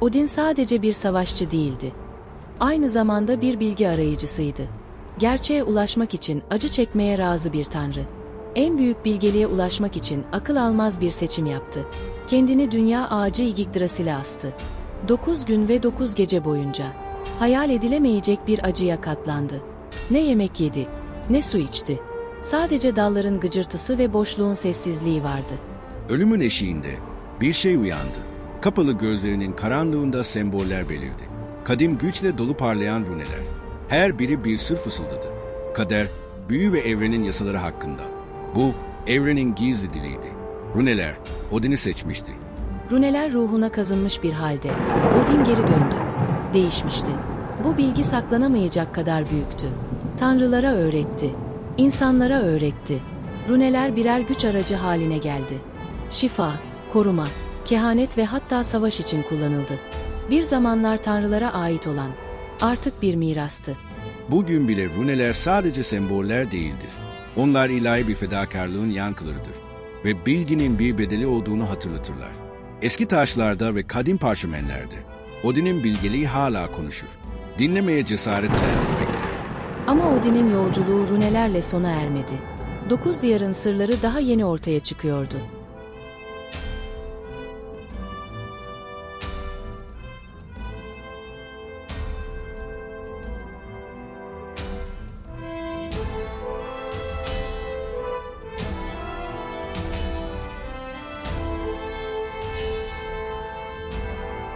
Odin sadece bir savaşçı değildi. Aynı zamanda bir bilgi arayıcısıydı. Gerçeğe ulaşmak için acı çekmeye razı bir tanrı. En büyük bilgeliğe ulaşmak için akıl almaz bir seçim yaptı. Kendini dünya ağacı Yggdrasil'e astı. Dokuz gün ve dokuz gece boyunca hayal edilemeyecek bir acıya katlandı. Ne yemek yedi, ne su içti. Sadece dalların gıcırtısı ve boşluğun sessizliği vardı. Ölümün eşiğinde bir şey uyandı. Kapalı gözlerinin karanlığında semboller belirdi. Kadim güçle dolu parlayan runeler. Her biri bir sır fısıldadı. Kader, büyü ve evrenin yasaları hakkında. Bu, evrenin gizli diliydi. Runeler, Odin'i seçmişti. Runeler ruhuna kazınmış bir halde. Odin geri döndü. Değişmişti. Bu bilgi saklanamayacak kadar büyüktü. Tanrılara öğretti. insanlara öğretti. Runeler birer güç aracı haline geldi. Şifa, koruma, kehanet ve hatta savaş için kullanıldı. Bir zamanlar tanrılara ait olan, artık bir mirastı. Bugün bile runeler sadece semboller değildir. Onlar ilahi bir fedakarlığın yankılarıdır ve bilginin bir bedeli olduğunu hatırlatırlar. Eski taşlarda ve kadim parşömenlerde Odin'in bilgeliği hala konuşur. Dinlemeye cesaret bekler. Ama Odin'in yolculuğu runelerle sona ermedi. Dokuz diyarın sırları daha yeni ortaya çıkıyordu.